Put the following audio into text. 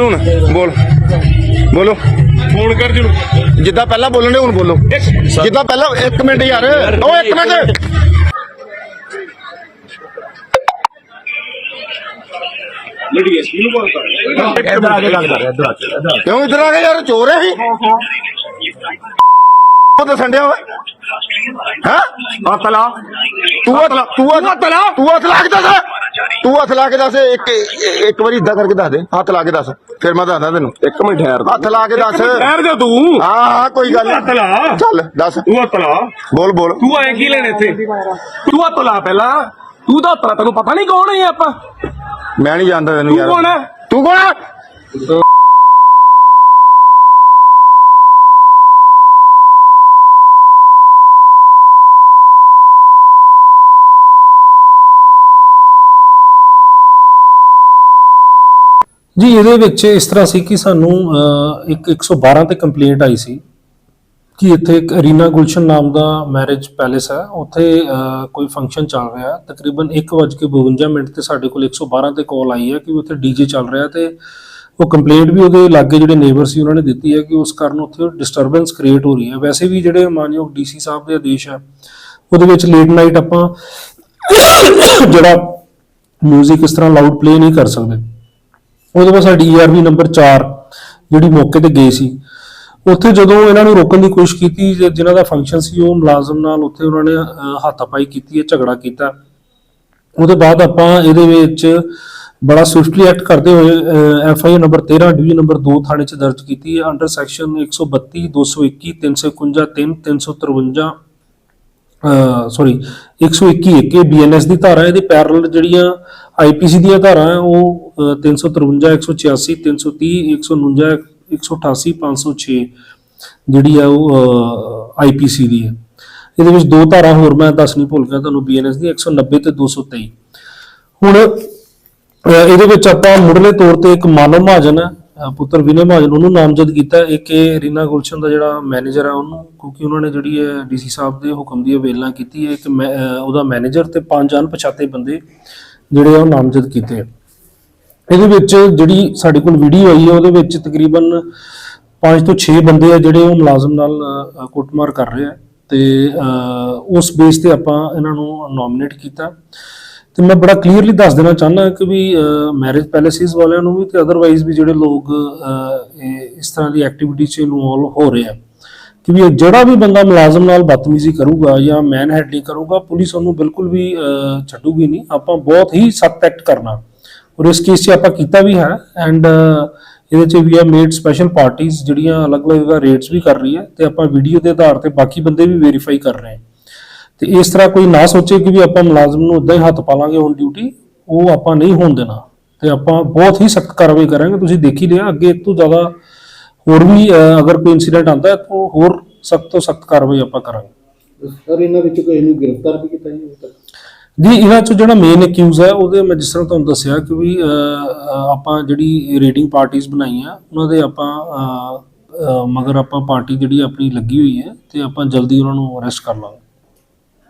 ਬੋਲ ਹੁਣ ਬੋਲ। ਬੋਲੋ। ਫੋਨ ਕਰ ਜਿਹਨੂੰ ਜਿੱਦਾਂ ਪਹਿਲਾਂ ਬੋਲਣੇ ਹੁਣ ਬੋਲੋ। ਜਿੱਦਾਂ ਪਹਿਲਾਂ ਇੱਕ ਮਿੰਟ ਯਾਰ। ਓ ਇੱਕ ਮਿੰਟ। ਮੈਂ ਡੀਐਸਪੀ ਨੂੰ ਕਾਲ ਕਰ। ਇੱਧਰ ਆ ਕੇ ਗੱਲ ਕਰ ਇੱਧਰ ਆ ਕੇ। ਇੱਧਰ ਆ ਕੇ। ਕਿਉਂ ਇਧਰ ਆ ਗਏ ਯਾਰ ਚੋਰ ਹੈ ਹੀ ਉਹ ਤਾਂ ਸੰਡਿਆ ਓਏ ਹਾਂ? ਹੱਥ ਲਾ ਤੂੰ ਹੱਥ ਲਾ ਤੂੰ ਹੱਥ ਲਾ ਤੂੰ ਹੱਥ ਲਾ ਕੇ ਦੱਸ। ਤੂੰ ਹੱਥ ਲਾ ਕੇ ਦੱਸ ਇੱਕ ਇੱਕ ਵਾਰੀ ਇਦਾਂ ਕਰਕੇ ਦੱਸ ਦੇ ਹੱਥ ਲਾ ਕੇ ਦੱਸ ਫਿਰ ਮੈਂ ਦੱਸਦਾ ਤੈਨੂੰ। ਇੱਕ ਮਿੰਟ ਠਹਿਰ ਹੱਥ ਲਾ ਕੇ ਦੱਸ। ਠਹਿਰ ਜਾ ਤੂੰ। ਹਾਂ ਹਾਂ ਕੋਈ ਗੱਲ ਹੱਥ ਲਾ। ਚੱਲ ਦੱਸ। ਤੂੰ ਹੱਥ ਲਾ। ਬੋਲ ਬੋਲ। ਤੂੰ ਆਏ ਕੀ ਲੈਣ ਇੱਥੇ? ਤੂੰ ਹੱਥ ਲਾ ਪਹਿਲਾਂ। ਤੂੰ ਤਾਂ ਹੱਥ ਲਾ ਤੈਨੂੰ ਪਤਾ ਨਹੀਂ ਕੌਣ ਹੈ ਆਪਾਂ। ਮੈਂ ਨਹੀਂ ਜਾਣਦਾ ਤੈਨੂੰ ਤੂੰ ਯਾਰ। ਕੌਣ ਹੈ? ਤੂੰ ਕੌਣ ਜੀ ਇਹਦੇ ਵਿੱਚ ਇਸ ਤਰ੍ਹਾਂ ਸੀ ਕਿ ਸਾਨੂੰ ਅਹ, ਇੱਕ 112 ਤੇ ਕੰਪਲੇਂਟ ਆਈ ਸੀ ਕਿ ਇੱਥੇ ਇੱਕ ਰੀਨਾ ਗੁਲਸ਼ਨ ਨਾਮ ਦਾ ਮੈਰਿਜ ਪੈਲੇਸ ਹੈ। ਉੱਥੇ ਕੋਈ ਫੰਕਸ਼ਨ ਚੱਲ ਰਿਹਾ ਹੈ। ਤਕਰੀਬਨ 1:52 ਮਿੰਟ ਤੇ ਸਾਡੇ ਕੋਲ 112 ਤੇ ਕਾਲ ਆਈ ਹੈ ਕਿ ਉੱਥੇ ਡੀਜੇ ਚੱਲ ਰਿਹਾ ਤੇ ਉਹ ਕੰਪਲੇਂਟ ਵੀ ਉਹਦੇ ਲਾਗੇ ਜਿਹੜੇ ਨੇਬਰ ਸੀ ਉਹਨਾਂ ਨੇ ਦਿੱਤੀ ਹੈ ਕਿ ਉਸ ਕਾਰਨ ਉੱਥੇ ਡਿਸਟਰਬੈਂਸ ਕ੍ਰੀਏਟ ਹੋ ਰਹੀ ਹੈ। ਵੈਸੇ ਵੀ ਜਿਹੜੇ ਮਾਨਯੋਗ ਡੀਸੀ ਸਾਹਿਬ ਦੇ ਆਦੇਸ਼ ਹੈ ਉਹਦੇ ਵਿੱਚ ਲੇਟ ਨਾਈਟ ਆਪਾਂ ਜਿਹੜਾ 뮤직 ਇਸ ਤਰ੍ਹਾਂ ਲਾਊਡ ਪਲੇ ਨਹੀਂ ਕਰ ਸਕਦੇ। ਉਹਦੇ ਬਾਅਦ ਸਾਡੀ ਈਆਰਵੀ ਨੰਬਰ 4 ਜਿਹੜੀ ਮੌਕੇ ਤੇ ਗਈ ਸੀ। ਉੱਥੇ ਜਦੋਂ ਇਹਨਾਂ ਨੂੰ ਰੋਕਣ ਦੀ ਕੋਸ਼ਿਸ਼ ਕੀਤੀ, ਜ- ਜਿਨ੍ਹਾਂ ਦਾ ਫੰਕਸ਼ਨ ਸੀ, ਉਹ ਮੁਲਾਜ਼ਮ ਨਾਲ ਉੱਥੇ ਉਹਨਾਂ ਨੇ ਹੱਥਾਪਾਈ ਕੀਤੀ ਹੈ, ਝਗੜਾ ਕੀਤਾ। ਉਹਦੇ ਬਾਅਦ ਆਪਾਂ ਇਹਦੇ ਵਿੱਚ ਬੜਾ ਸਵਿਫਟਲੀ ਐਕਟ ਕਰਦੇ ਹੋਏ F I number 13 division number 2 ਥਾਣੇ 'ਚ ਦਰਜ ਕੀਤੀ ਹੈ। ਅੰਡਰ ਸੈਕਸ਼ਨ 132 221 351 3 353 ਸੌਰੀ 121 ਇੱਕ ਇਹ ਬੀਐਨਐਸ ਦੀ ਧਾਰਾ ਇਹਦੇ ਪੈਰਲਲ ਜਿਹੜੀਆਂ ਆਈਪੀਸੀ ਦੀਆਂ ਧਾਰਾ ਹੈ ਉਹ ਅਹ, 353 186 330 149 188 506 ਜਿਹੜੀ ਆ ਉਹ ਆਈਪੀਸੀ ਦੀ ਹੈ ਇਹਦੇ ਵਿੱਚ ਦੋ ਧਾਰਾ ਹੋਰ ਮੈਂ ਦੱਸ ਨਹੀਂ ਭੁੱਲ ਗਿਆ ਤੁਹਾਨੂੰ ਬੀਐਨਐਸ ਦੀ 190 ਤੇ 223 ਹੁਣ ਇਹਦੇ ਵਿੱਚ ਆਪਾਂ ਮੁੱਢਲੇ ਤੌਰ ਤੇ ਇੱਕ ਮਾਨਵ ਮਹਾਜਨ ਪੁੱਤਰ ਵਿਨੇ ਮਹਾਜਨ, ਉਹਨੂੰ ਨਾਮਜ਼ਦ ਕੀਤਾ ਇੱਕ ਇਹ ਰੀਨਾ ਗੁਲਸ਼ਨ ਦਾ ਜਿਹੜਾ ਮੈਨੇਜਰ ਹੈ ਉਹਨੂੰ, ਕਿਉਂਕਿ ਉਹਨਾਂ ਨੇ ਜਿਹੜੀ ਹੈ ਡੀਸੀ ਸਾਹਿਬ ਦੇ ਹੁਕਮ ਦੀ ਅਵੇਲਨਾ ਕੀਤੀ ਹੈ ਇੱਕ ਮੈਂ- ਉਹਦਾ ਮੈਨੇਜਰ ਤੇ ਪੰਜ ਅਣਪਛਾਤੇ ਬੰਦੇ ਜਿਹੜੇ ਆ ਉਹ ਨਾਮਜ਼ਦ ਕੀਤੇ ਇਹਦੇ ਵਿੱਚ ਜਿਹੜੀ ਸਾਡੇ ਕੋਲ ਵੀਡੀਓ ਆਈ ਹੈ, ਉਹਦੇ ਵਿੱਚ ਤਕਰੀਬਨ 5 ਤੋਂ 6 ਬੰਦੇ ਆ ਜਿਹੜੇ ਉਹ ਮੁਲਾਜ਼ਮ ਨਾਲ ਕੁੱਟਮਾਰ ਕਰ ਰਹੇ ਆ। ਤੇ ਉਸ ਬੇਸ ਤੇ ਆਪਾਂ ਇਹਨਾਂ ਨੂੰ ਨੋਮੀਨੇਟ ਕੀਤਾ। ਤੇ ਮੈਂ ਬੜਾ ਕਲੀਅਰਲੀ ਦੱਸ ਦੇਣਾ ਚਾਹੁੰਦਾ ਕਿ ਵੀ ਮੈਰਿਜ ਪੈਲੇਸਿਸ ਵਾਲਿਆਂ ਨੂੰ ਵੀ ਤੇ ਅਦਰਵਾਈਜ਼ ਵੀ ਜਿਹੜੇ ਲੋਕ ਇਹ ਇਸ ਤਰ੍ਹਾਂ ਦੀ ਐਕਟੀਵਿਟੀ 'ਚ ਇਨਵੋਲਵ ਹੋ ਰਹੇ ਆ। ਕਿ ਵੀ ਜਿਹੜਾ ਵੀ ਬੰਦਾ ਮੁਲਾਜ਼ਮ ਨਾਲ ਬਦਤਮੀਜ਼ੀ ਕਰੂਗਾ ਜਾਂ ਮੈਨ ਹੈਂਡਲਿੰਗ ਕਰੂਗਾ, ਪੁਲਿਸ ਉਹਨੂੰ ਬਿਲਕੁਲ ਵੀ ਛੱਡੂਗੀ ਨਹੀਂ। ਆਪਾਂ ਬਹੁਤ ਹੀ ਸਖਤ ਐਕਟ ਕਰਨਾ। ਔਰ ਇਸ ਕੇਸ 'ਚ ਆਪਾਂ ਕੀਤਾ ਵੀ ਹੈ ਐਂਡ ਇਹਦੇ 'ਚ ਵੀ ਆ ਮੇਡ ਸਪੈਸ਼ਲ ਪਾਰਟੀਆਂ ਜਿਹੜੀਆਂ ਅਲੱਗ-ਅਲੱਗ ਰੇਟਸ ਵੀ ਕਰ ਰਹੀ ਹੈ ਤੇ ਆਪਾਂ ਵੀਡੀਓ ਦੇ ਆਧਾਰ ਤੇ ਬਾਕੀ ਬੰਦੇ ਵੀ ਵੈਰੀਫਾਈ ਕਰ ਰਹੇ ਹਾਂ। ਤੇ ਇਸ ਤਰ੍ਹਾਂ ਕੋਈ ਨਾ ਸੋਚੇ ਕਿ ਵੀ ਆਪਾਂ ਮੁਲਾਜ਼ਮ ਨੂੰ ਉਦਾਂ ਹੀ ਹੱਥ ਪਾ ਲਾਂਗੇ ਔਨ ਡਿਊਟੀ ਉਹ ਆਪਾਂ ਨਹੀਂ ਹੋਣ ਦੇਣਾ। ਤੇ ਆਪਾਂ ਬਹੁਤ ਹੀ ਸਖਤ ਕਾਰਵਾਈ ਕਰਾਂਗੇ। ਤੁਸੀਂ ਦੇਖ ਹੀ ਲਿਆ ਅੱਗੇ ਇਸ ਤੋਂ ਜ਼ਿਆਦਾ ਹੋਰ ਵੀ ਅਗਰ ਕੋਈ ਇਨਸੀਡੈਂਟ ਆਉਂਦਾ ਹੈ ਤਾਂ ਹੋਰ ਸਖਤ ਤੋਂ ਸਖਤ ਕਾਰਵਾਈ ਆਪਾਂ ਕਰਾਂਗੇ। ਸਰ ਇਹਨਾਂ ਵਿੱਚ ਕੋਈ ਨੂੰ ਗ੍ਰਿਫਤਾਰ ਵੀ ਕੀਤਾ ਜੀ? ਤੱਕ ਜੀ ਇਹਨਾਂ ਚੋਂ ਜਿਹੜਾ ਮੇਨ ਅਕਿਊਜ਼ ਹੈ ਉਹਦੇ ਮੈਂ ਜਿਸ ਤਰ੍ਹਾਂ ਤੁਹਾਨੂੰ ਦੱਸਿਆ ਕਿ ਵੀ ਆਪਾਂ ਜਿਹੜੀ ਰੇਟਿੰਗ ਪਾਰਟੀਆਂ ਬਣਾਈਆਂ ਉਹਨਾਂ ਦੇ ਆਪਾਂ ਮਗਰ ਆਪਾਂ ਪਾਰਟੀ ਜਿਹੜੀ ਆਪਣੀ ਲੱਗੀ ਹੋਈ ਹੈ ਤੇ ਆਪਾਂ ਜਲਦੀ ਉਹਨਾਂ ਨੂੰ ਅਰੈਸਟ ਕਰ ਲਾਂਗੇ।